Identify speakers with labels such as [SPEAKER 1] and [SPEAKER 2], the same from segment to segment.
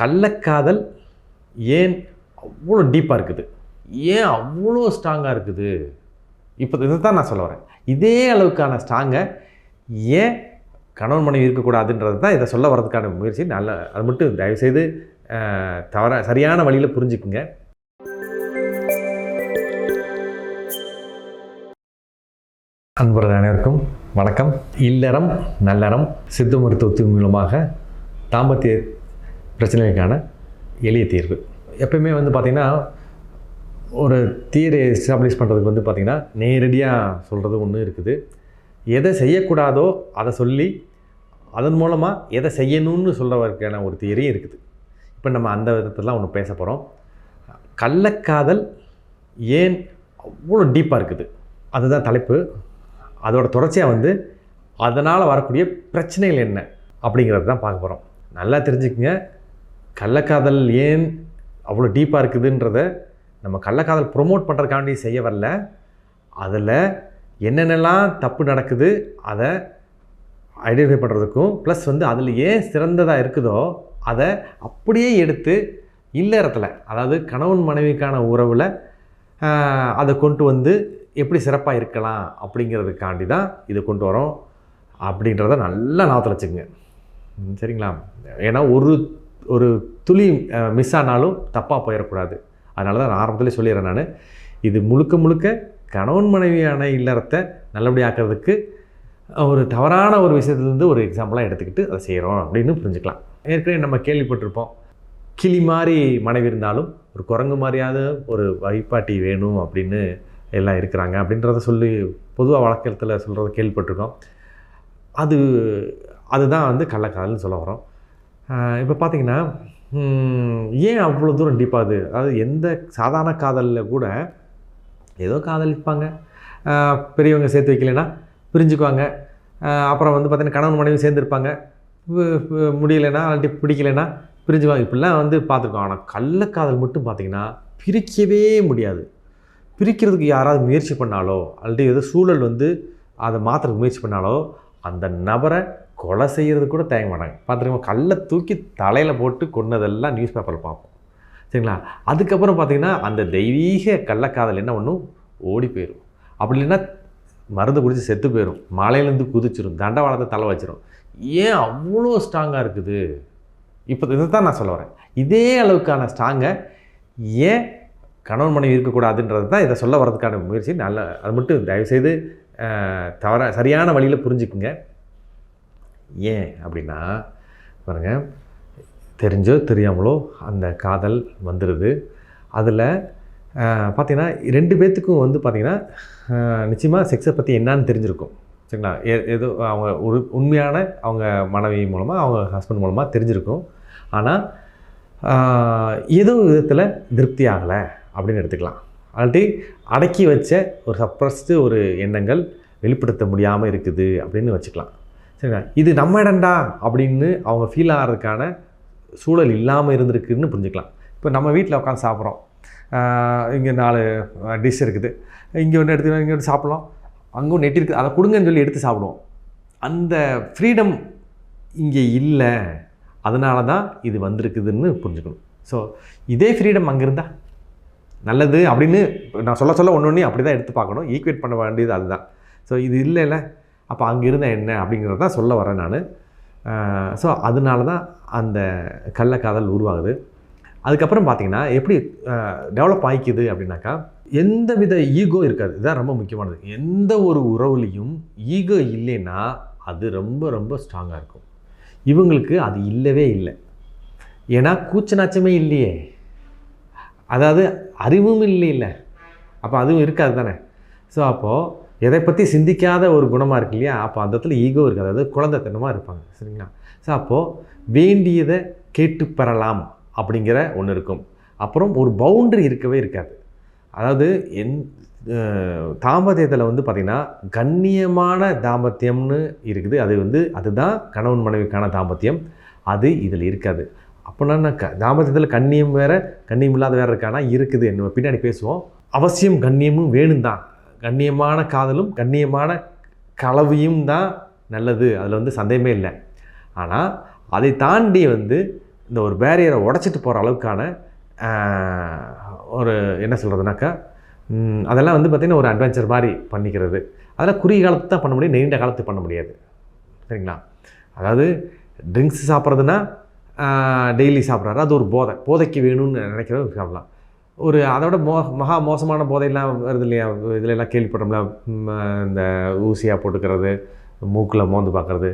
[SPEAKER 1] கள்ளக்காதல் ஏன் அவ்வளோ டீப்பாக இருக்குது? ஏன் அவ்வளோ ஸ்ட்ராங்காக இருக்குது? இப்போ இதை தான் நான் சொல்ல வரேன். இதே அளவுக்கான ஸ்ட்ராங்கை ஏன் கணவன் மனைவி இருக்கக்கூடாதுன்றது தான் இதை சொல்ல வர்றதுக்கான முயற்சி. நல்ல அது மட்டும் தயவுசெய்து தவற சரியான வழியில் புரிஞ்சுக்குங்க. அன்பர்கள் அனைவருக்கும் வணக்கம். இல்லறம் நல்லறம் சித்த மருத்துவத்தின் மூலமாக தாம்பத்திய பிரச்சனைக்கான எளிய தீர்வு. எப்பயுமே வந்து பார்த்திங்கன்னா ஒரு தீரை எஸ்டாப்ளிஷ் பண்ணுறதுக்கு வந்து பார்த்திங்கன்னா நேரடியாக சொல்கிறது ஒன்று இருக்குது. எதை செய்யக்கூடாதோ அதை சொல்லி அதன் மூலமாக எதை செய்யணும்னு சொல்கிறவருக்கான ஒரு தியரியும் இருக்குது. இப்போ நம்ம அந்த விதத்திலாம் ஒன்று பேச போகிறோம் கள்ளக்காதல் ஏன் அவ்வளோ டீப்பாக இருக்குது? அதுதான் தலைப்பு. அதோட தொடர்ச்சியாக வந்து அதனால் வரக்கூடிய பிரச்சனைகள் என்ன? அப்படிங்கிறது தான் பார்க்க போகிறோம் நல்லா தெரிஞ்சுக்கங்க. கள்ளக்காதல் ஏன் அவ்வளோ டீப்பாக இருக்குதுன்றத நம்ம கள்ளக்காதல் ப்ரொமோட் பண்ணுறதுக்காண்டி செய்ய வரல. அதில் என்னென்னலாம் தப்பு நடக்குது அதை ஐடென்டிஃபை பண்ணுறதுக்கும் ப்ளஸ் வந்து அதில் ஏன் சிறந்ததாக இருக்குதோ அதை அப்படியே எடுத்து இல்லறத்தில் அதாவது கணவன் மனைவிக்கான உறவில் அதை கொண்டு வந்து எப்படி சிறப்பாக இருக்கலாம் அப்படிங்கிறதுக்காண்டி தான் இதை கொண்டு வரோம் அப்படின்றத நல்லா நாத்தில் வச்சுக்கோங்க. சரிங்களா? ஏன்னா ஒரு ஒரு துளி மிஸ் ஆனாலும் தப்பாக போயிடக்கூடாது. அதனால தான் நான் ஆரம்பத்திலே சொல்லிடுறேன் நான். இது முழுக்க முழுக்க கணவன் மனைவியான இல்லறத்தை நல்லபடியாக்குறதுக்கு ஒரு தவறான ஒரு விஷயத்துலேருந்து ஒரு எக்ஸாம்பிளாக எடுத்துக்கிட்டு அதை செய்கிறோம் அப்படின்னு புரிஞ்சுக்கலாம். ஏற்கனவே நம்ம கேள்விப்பட்டிருப்போம். கிளி மாதிரி மனைவி இருந்தாலும் ஒரு குரங்கு மாதிரியாவது ஒரு வைப்பாட்டி வேணும் அப்படின்னு எல்லாம் இருக்கிறாங்க அப்படின்றத சொல்லி பொதுவாக வழக்கத்தில் சொல்கிறத கேள்விப்பட்டிருக்கோம். அது அதுதான் வந்து கள்ளக்காதல்னு சொல்ல வரோம் இப்போ பார்த்தீங்கன்னா ஏன் அவ்வளோ தூரம் டீப்பாகுது அதாவது எந்த சாதாரண காதலில் கூட ஏதோ காதலிப்பாங்க. பெரியவங்க சேர்த்து வைக்கலைன்னா பிரிஞ்சுக்குவாங்க. அப்புறம் வந்து பார்த்திங்கன்னா கணவன் மனைவி சேர்ந்துருப்பாங்க. முடியலைன்னா அல்லாட்டி பிடிக்கலைன்னா பிரிஞ்சுவாங்க இப்படிலாம் வந்து பார்த்துருக்கோம். ஆனால் கள்ளக்காதல் மட்டும் பார்த்தீங்கன்னா பிரிக்கவே முடியாது. பிரிக்கிறதுக்கு யாராவது முயற்சி பண்ணாலோ அல்லது ஏதோ சூழல் வந்து அதை மாற்றுறதுக்கு முயற்சி பண்ணாலோ அந்த நபரை கொலை செய்கிறது கூட தயங்க மாட்டாங்க. பார்த்துருக்கோம் கல்லை தூக்கி தலையில் போட்டு கொன்னதெல்லாம் நியூஸ் பேப்பரில் பார்ப்போம். சரிங்களா? அதுக்கப்புறம் பார்த்தீங்கன்னா அந்த தெய்வீக கள்ளக்காதல் என்ன பண்ணும்? ஓடி போயிடும் அப்படி இல்லைன்னா மருந்து குடித்து செத்து போயிடும் மலையிலேருந்து குதிச்சிரும். தண்டவாளத்தை தலை வச்சிரும். ஏன் அவ்வளோ ஸ்ட்ராங்காக இருக்குது? இப்போ இதை தான் நான் சொல்ல வரேன். இதே அளவுக்கான ஸ்ட்ராங்கை ஏன் கணவன் மனைவி இருக்கக்கூடாதுன்றது தான் இதை சொல்ல வர்றதுக்கான முயற்சி. நல்ல அது மட்டும் தயவுசெய்து தவற சரியான வழியில் புரிஞ்சுக்குங்க. ஏன் அப்படின்னா பாருங்கள் தெரிஞ்சோ தெரியாமலோ அந்த காதல் வந்துடுது அதில் பார்த்தீங்கன்னா ரெண்டு பேர்த்துக்கும் வந்து பார்த்திங்கன்னா நிச்சயமாக செக்ஸை பற்றி என்னன்னு தெரிஞ்சிருக்கும். சரிங்களா? ஏ- ஏதோ அவங்க ஒரு உண்மையான அவங்க மனைவி மூலமாக அவங்க ஹஸ்பண்ட் மூலமாக தெரிஞ்சிருக்கும். ஆனால் ஏதோ விதத்தில் திருப்தி ஆகலை அப்படின்னு எடுத்துக்கலாம். ஆல்ரெடி அடக்கி வச்ச ஒரு சப்ரஸ்டு ஒரு எண்ணங்கள் வெளிப்படுத்த முடியாமல் இருக்குது அப்படின்னு வச்சுக்கலாம். சரிங்களா? இது நம்ம இடம்டா அப்படின்னு அவங்க ஃபீல் ஆகிறதுக்கான சூழல் இல்லாமல் இருந்திருக்குன்னு புரிஞ்சுக்கலாம். இப்போ நம்ம வீட்டில் உட்காந்து சாப்பிட்றோம். இங்கே நாலு டிஷ் இருக்குது. இங்கே ஒன்று எடுத்து இங்கே ஒன்று சாப்பிட்லாம். அங்கே ஒன்று நெட்டி இருக்குது அதை கொடுங்கன்னு சொல்லி எடுத்து சாப்பிடுவோம். அந்த ஃப்ரீடம் இங்கே இல்லை. அதனால தான் இது வந்திருக்குதுன்னு புரிஞ்சுக்கணும். ஸோ இதே ஃப்ரீடம் அங்கே இருந்தா நல்லது அப்படின்னு நான் சொல்ல சொல்ல ஒன்று ஒன்று அப்படி தான் எடுத்து பார்க்கணும். ஈக்குவேட் பண்ண வேண்டியது அதுதான். ஸோ இது இல்லைல்ல. அப்போ அங்கே இருந்தால் என்ன அப்படிங்கிறத தான் சொல்ல வரேன் நான். ஸோ அதனால தான் அந்த கள்ளக்காதல் உருவாகுது. அதுக்கப்புறம் பார்த்தீங்கன்னா எப்படி டெவலப் ஆகிக்குது அப்படின்னாக்கா எந்த வித ஈகோ இருக்காது. இதுதான் ரொம்ப முக்கியமானது. எந்த ஒரு உறவுலையும் ஈகோ இல்லைன்னா அது ரொம்ப ரொம்ப ஸ்ட்ராங்காக இருக்கும். இவங்களுக்கு அது இல்லவே இல்லை. ஏன்னா கூச்ச நாச்சமே இல்லையே. அதாவது அறிவும் இல்லை இல்லை அப்போ அதுவும் இருக்காது தானே. ஸோ அப்போது எதை பற்றி சிந்திக்காத ஒரு குணமாக இருக்கு இல்லையா? அப்போ அந்த இடத்துல ஈகோ இருக்காது அதாவது குழந்தைத்தனமாக இருப்பாங்க. சரிங்களா? ஸோ அப்போது வேண்டியதை கேட்டு பெறலாம் அப்படிங்கிற ஒன்று இருக்கும். அப்புறம் ஒரு பவுண்டரி இருக்கவே இருக்காது. அதாவது என் தாம்பத்தியத்தில் வந்து பார்த்திங்கன்னா கண்ணியமான தாம்பத்தியம்னு இருக்குது. அது வந்து அதுதான் கணவன் மனைவிக்கான தாம்பத்தியம் அது இதில் இருக்காது. அப்படின்னா நான் க தாம்பத்தியத்தில் கண்ணியம் வேறு கண்ணியம் இல்லாத வேறு இருக்கானா? இருக்குது. நம்ம பின்னாடி பேசுவோம். அவசியம் கண்ணியமும் வேணும் தான் கண்ணியமான காதலும் கண்ணியமான கலவையும் தான் நல்லது. அதில் வந்து சந்தேகமே இல்லை. ஆனால் அதை தாண்டி வந்து இந்த ஒரு பேரியரை உடச்சிட்டு போகிற அளவுக்கான ஒரு என்ன சொல்கிறதுனாக்கா அதெல்லாம் வந்து பார்த்திங்கன்னா ஒரு அட்வென்ச்சர் மாதிரி பண்ணிக்கிறது. அதெல்லாம் குறுகிய காலத்து தான் பண்ண முடியும் நீண்ட காலத்து பண்ண முடியாது. சரிங்களா? அதாவது ட்ரிங்க்ஸ் சாப்பிட்றதுனா டெய்லி சாப்பிட்றாரு. அது ஒரு போதை. போதைக்கு வேணும்னு நினைக்கிறது சாப்பிடலாம் ஒரு அதோட மோ மகா மோசமான போதையெல்லாம் வருது இல்லையா? இதுல எல்லாம் கேள்விப்பட்டோம்ல இந்த ஊசியாக போட்டுக்கிறது மூக்கில் மோந்து பார்க்குறது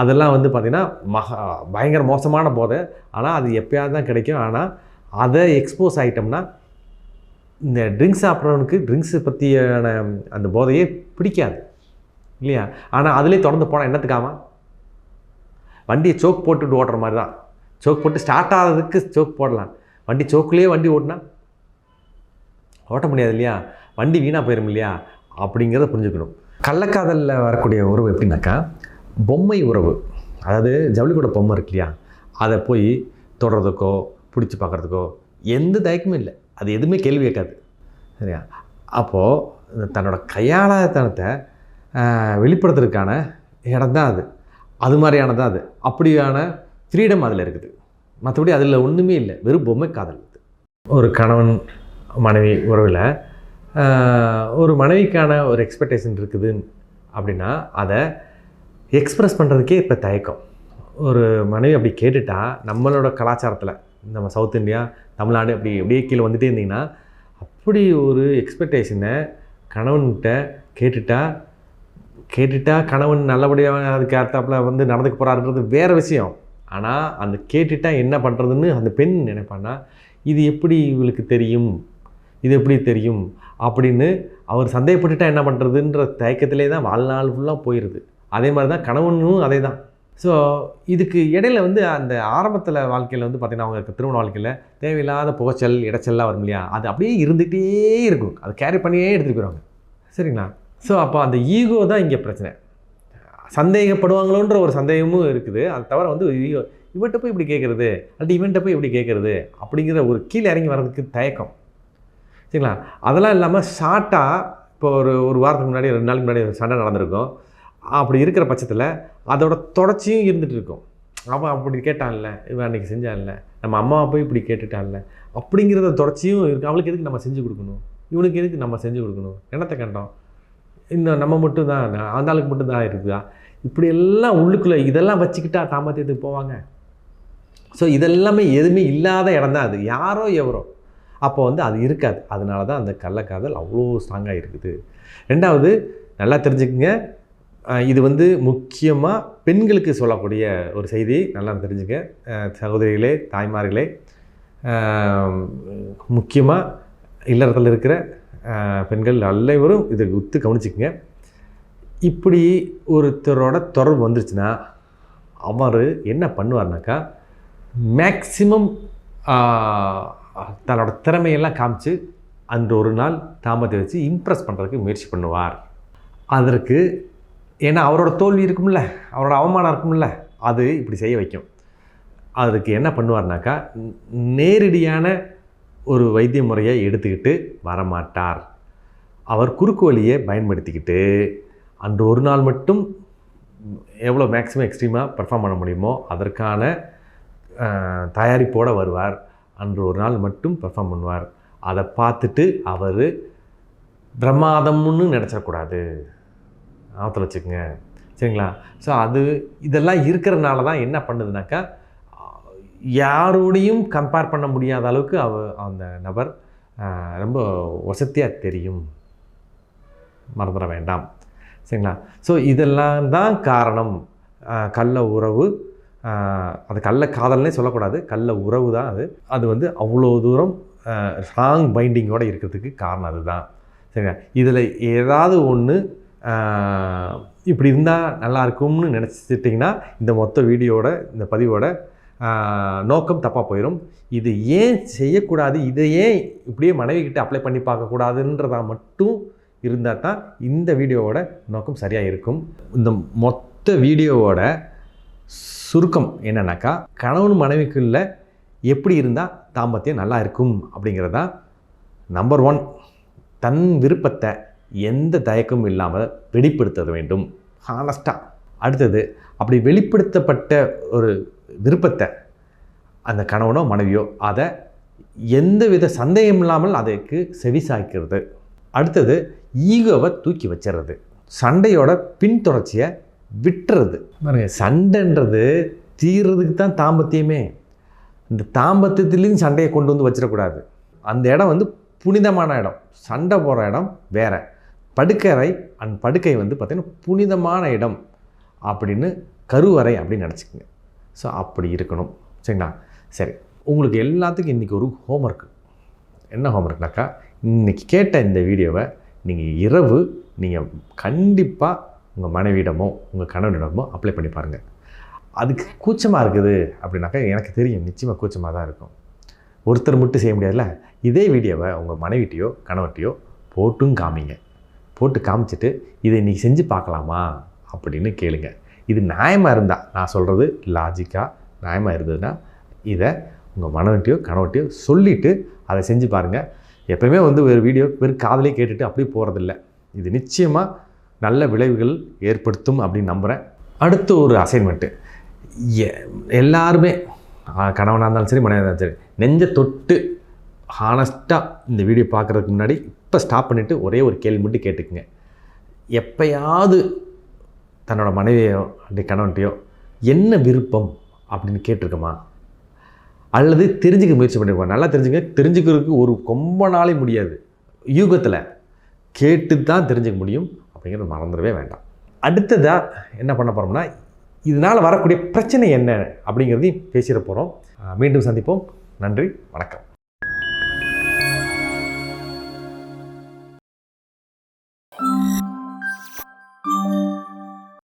[SPEAKER 1] அதெல்லாம் வந்து பார்த்திங்கன்னா மகா பயங்கர மோசமான போதை. ஆனால் அது எப்போயாவது தான் கிடைக்கும். ஆனால் அதை எக்ஸ்போஸ் ஆகிட்டோம்னா இந்த ட்ரிங்க்ஸ் சாப்பிட்றவனுக்கு ட்ரிங்க்ஸை பற்றியான அந்த போதையே பிடிக்காது. இல்லையா? ஆனால் அதுலேயே தொடர்ந்து போனால் என்னத்துக்காமல் வண்டியை சோக் போட்டுட்டு ஓட்டுற மாதிரி தான். சோக் போட்டு ஸ்டார்ட் ஆகிறதுக்கு சோக் போடலாம். வண்டி சோக்குலேயே வண்டி ஓட்டினா ஓட்ட முடியாது இல்லையா? வண்டி வீணாக போயிடும் இல்லையா? அப்படிங்கிறத புரிஞ்சுக்கணும். கள்ளக்காதலில் வரக்கூடிய உறவு எப்படின்னாக்கா பொம்மை உறவு. அதாவது ஜவுளி கூட பொம்மை இருக்கு இல்லையா? அதை போய் தொடுறதுக்கோ பிடிச்சி பார்க்குறதுக்கோ எந்த தயக்கமும் இல்லை. அது எதுவுமே கேள்வி கேட்காது. சரியா? அப்போது தன்னோட கையாளத்தனத்தை வெளிப்படுத்துறதுக்கான இடம் தான் அது. அது மாதிரியானது தான் அது. அப்படியான ஃப்ரீடம் அதில் இருக்குது. மற்றபடி அதில் ஒன்றுமே இல்லை. வெறும் பொம்மை காதல். ஒரு கணவன் மனைவி உறவில் ஒரு மனைவிக்கான ஒரு எக்ஸ்பெக்டேஷன் இருக்குது அப்படின்னா அதை எக்ஸ்ப்ரெஸ் பண்ணுறதுக்கே இப்போ தயக்கம். ஒரு மனைவி அப்படி கேட்டுட்டா நம்மளோட கலாச்சாரத்தில் நம்ம சவுத் இந்தியா தமிழ்நாடு அப்படி அப்படியே கீழே வந்துட்டே இருந்தீங்கன்னா அப்படி ஒரு எக்ஸ்பெக்டேஷனை கணவன்கிட்ட கேட்டுட்டா கேட்டுட்டா கணவன் நல்லபடியாக அதுக்கு அர்த்தாப்புல வந்து நடந்துக்க போகிறாருன்றது வேறு விஷயம். ஆனால் அந்த கேட்டுட்டா என்ன பண்ணுறதுன்னு அந்த பெண் நினைப்பான்னா இது எப்படி இவளுக்கு தெரியும்? இது எப்படி தெரியும்? அப்படின்னு அவர் சந்தேகப்பட்டுட்டா என்ன பண்ணுறதுன்ற தயக்கத்திலே தான் வாழ்நாள் ஃபுல்லாக போயிடுது அதே மாதிரி தான் கணவனும் அதே தான் ஸோ இதுக்கு இடையில வந்து அந்த ஆரம்பத்தில் வாழ்க்கையில் வந்து பார்த்திங்கன்னா அவங்க திருமண வாழ்க்கையில் தேவையில்லாத புகைச்சல் இடைச்சல்லாம் வரும் இல்லையா? அது அப்படியே இருந்துகிட்டே இருக்கும். அது கேரி பண்ணியே எடுத்துகிட்டு போயிடுவாங்க சரிங்களா? ஸோ அப்போ அந்த ஈகோ தான் இங்கே பிரச்சனை. சந்தேகப்படுவாங்களோன்ற ஒரு சந்தேகமும் இருக்குது. அது தவிர வந்து ஈகோ இவன்கிட்ட போய் இப்படி கேட்குறது அல்லது இவன்கிட்ட போய் இப்படி கேட்குறது அப்படிங்கிற ஒரு கீழே இறங்கி வர்றதுக்கு தயக்கம். சரிங்களா? அதெல்லாம் இல்லாமல் ஷார்ட்டாக இப்போ ஒரு ஒரு வாரத்துக்கு முன்னாடி ரெண்டு நாளுக்கு முன்னாடி ஒரு சண்டை நடந்திருக்கும். அப்படி இருக்கிற பட்சத்தில் அதோட தொடர்ச்சியும் இருந்துகிட்டு இருக்கும். அவன் அப்படி கேட்டான்ல இவன் அன்றைக்கி செஞ்சான்ல நம்ம அம்மாவை போய் இப்படி கேட்டுட்டான்ல அப்படிங்கிறத தொடர்ச்சியும் இருக்குது அவளுக்கு எதுக்கு நம்ம செஞ்சு கொடுக்கணும்? இவனுக்கு எதுக்கு நம்ம செஞ்சு கொடுக்கணும்? என்னத்தை கண்டோம்? இன்னும் நம்ம மட்டும் தான் அந்த ஆளுக்கு மட்டும் தான் இருக்குதா? இப்படி எல்லாம் உள்ளுக்குள்ளே இதெல்லாம் வச்சுக்கிட்டா தாமத்தியத்துக்கு போவாங்க. ஸோ இதெல்லாமே எதுவுமே இல்லாத இடம் தான் அது. யாரோ எவரோ. அப்போ வந்து அது இருக்காது. அதனால தான் அந்த கள்ளக்காதல் அவ்வளோ ஸ்ட்ராங்காக இருக்குது. ரெண்டாவது நல்லா தெரிஞ்சுக்கங்க. இது வந்து முக்கியமாக பெண்களுக்கு சொல்லக்கூடிய ஒரு செய்தி. நல்லா தெரிஞ்சுங்க. சகோதரிகளே தாய்மார்களே முக்கியமாக இல்லறத்தில் இருக்கிற பெண்கள் அனைவரும் இதை உத்து கவனிச்சுக்கங்க. இப்படி ஒருத்தரோட தொடர்பு வந்துருச்சுன்னா அவர் என்ன பண்ணுவார்னாக்கா மேக்சிமம் தன்னோட திறமையெல்லாம் காமிச்சு அன்று ஒரு நாள் தாமத்தை வச்சு இம்ப்ரெஸ் பண்ணுறதுக்கு முயற்சி பண்ணுவார். அதற்கு ஏன்னா அவரோட தோல்வி இருக்கும்ல அவரோட அவமானம் இருக்கும்ல அது இப்படி செய்ய வைக்கும். அதுக்கு என்ன பண்ணுவார்னாக்கா நேரடியான ஒரு வைத்திய முறையை எடுத்துக்கிட்டு வரமாட்டார். அவர் குறுக்கு வழியை பயன்படுத்திக்கிட்டு அன்று ஒரு நாள் மட்டும் எவ்வளோ மேக்ஸிமம் எக்ஸ்ட்ரீமாக பெர்ஃபார்ம் பண்ண முடியுமோ அதற்கான தயாரிப்போடு வருவார். அன்று ஒரு நாள் மட்டும் பெர்ஃபார்ம் பண்ணுவார். அதை பார்த்துட்டு அவர் பிரமாதம்னு நினச்சிடக்கூடாது. ஞாபகத்தில் வச்சுக்கோங்க. சரிங்களா? ஸோ அது இதெல்லாம் இருக்கிறனால தான் என்ன பண்ணுதுனாக்கா யாரோடையும் கம்பேர் பண்ண முடியாத அளவுக்கு அவ அந்த நபர் ரொம்ப வசதியாக தெரியும். மறந்துட வேண்டாம். சரிங்களா? ஸோ இதெல்லாம் தான் காரணம். கள்ள உறவு அது கள்ள காதல்னே சொல்லக்கூடாது. கள்ள உறவு தான் அது. அது வந்து அவ்வளோ தூரம் ஸ்ட்ராங் பைண்டிங்கோடு இருக்கிறதுக்கு காரணம் அதுதான். சரிங்களா? இதில் ஏதாவது ஒன்று இப்படி இருந்தால் நல்லா இருக்கும்னு நினச்சிட்டிங்கன்னா இந்த மொத்த வீடியோட இந்த பதிவோட நோக்கம் தப்பாக போயிடும் இது ஏன் செய்யக்கூடாது? இதை ஏன் இப்படியே மனைவி கிட்டே அப்ளை பண்ணி பார்க்கக்கூடாதுன்றதா மட்டும் இருந்தால் தான் இந்த வீடியோவோட நோக்கம் சரியாக இருக்கும். இந்த மொத்த வீடியோவோட சுருக்கம் என்னன்னாக்கா கணவன் மனைவிக்குள்ள எப்படி இருந்தால் தாம்பத்தியம் நல்லா இருக்கும் அப்படிங்கிறது தான் நம்பர் ஒன் தன் விருப்பத்தை எந்த தயக்கமும் இல்லாமல் வெளிப்படுத்த வேண்டும். ஹானஸ்ட்டாக அடுத்தது அப்படி வெளிப்படுத்தப்பட்ட ஒரு விருப்பத்தை அந்த கணவனோ மனைவியோ அதை எந்தவித சந்தேகம் இல்லாமல் அதற்கு செவிசாய்க்கிறது. அடுத்தது ஈகோவை தூக்கி வச்சிடுறது. சண்டையோட பின்தொடர்ச்சியை விட்டுறது. பாருங்க. சண்டைன்றது தீர்றதுக்கு தான் தாம்பத்தியமே. இந்த தாம்பத்தியத்துலேயும் சண்டையை கொண்டு வந்து வச்சிடக்கூடாது. அந்த இடம் வந்து புனிதமான இடம். சண்டை போடுற இடம் வேற. படுக்கறை அண்ட் படுக்கை வந்து பார்த்திங்கன்னா புனிதமான இடம் அப்படின்னு கருவறை அப்படின்னு நினச்சிக்கோங்க. ஸோ அப்படி இருக்கணும். சரிங்களா? சரி. உங்களுக்கு எல்லாத்துக்கும் இன்றைக்கி ஒரு ஹோம்ஒர்க் என்ன ஹோம்ஒர்க்னாக்கா இன்றைக்கி கேட்ட இந்த வீடியோவை நீங்கள் இரவு நீங்கள் கண்டிப்பாக உங்கள் மனைவியிடமோ உங்கள் கணவனிடமோ அப்ளை பண்ணி பாருங்கள் அதுக்கு கூச்சமாக இருக்குது அப்படின்னாக்கா எனக்கு தெரியும் நிச்சயமாக கூச்சமாக தான் இருக்கும். ஒருத்தர் மட்டும் செய்ய முடியாதுல்ல? இதே வீடியோவை உங்கள் மனைவிட்டையோ கணவர்கிட்டையோ போட்டும் காமிங்க. போட்டு காமிச்சிட்டு இதை இன்றைக்கி செஞ்சு பார்க்கலாமா அப்படின்னு கேளுங்க. இது நியாயமாக இருந்தால் நான் சொல்கிறது லாஜிக்காக நியாயமாக இருந்ததுன்னா இதை உங்கள் மனைவிட்டையோ கணவர்கிட்டையோ சொல்லிவிட்டு அதை செஞ்சு பாருங்கள் எப்போயுமே வந்து ஒரு வீடியோ வெறும் காதலே கேட்டுட்டு அப்படியே போகிறதில்ல இது நிச்சயமாக நல்ல விளைவுகள் ஏற்படுத்தும் அப்படின்னு நம்புகிறேன் அடுத்து ஒரு அசைன்மெண்ட்டு எல்லாருமே கணவனாக இருந்தாலும் சரி மனைவியாக இருந்தாலும் சரி நெஞ்ச தொட்டு ஹானஸ்ட்டாக இந்த வீடியோ பார்க்குறதுக்கு முன்னாடி இப்போ ஸ்டாப் பண்ணிவிட்டு ஒரே ஒரு கேள்வி மட்டும் கேட்டுக்குங்க. எப்பயாவது தன்னோட மனைவியோ அப்படி கணவன்ட்டையோ என்ன விருப்பம்? அப்படின்னு கேட்டிருக்கோமா? அல்லது தெரிஞ்சுக்க முயற்சி பண்ணியிருக்கோம் நல்லா தெரிஞ்சுங்க. தெரிஞ்சுக்கிறதுக்கு ஒரு ரொம்ப நாளே முடியாது. யூகத்தில் கேட்டு தான் தெரிஞ்சுக்க முடியும். அப்படிங்கிறது மறந்துடவே வேண்டாம். அடுத்ததாக என்ன பண்ண போகிறோம்னா இதனால் வரக்கூடிய பிரச்சனை என்ன அப்படிங்கிறதையும் பேசிட போகிறோம் மீண்டும் சந்திப்போம். நன்றி வணக்கம்.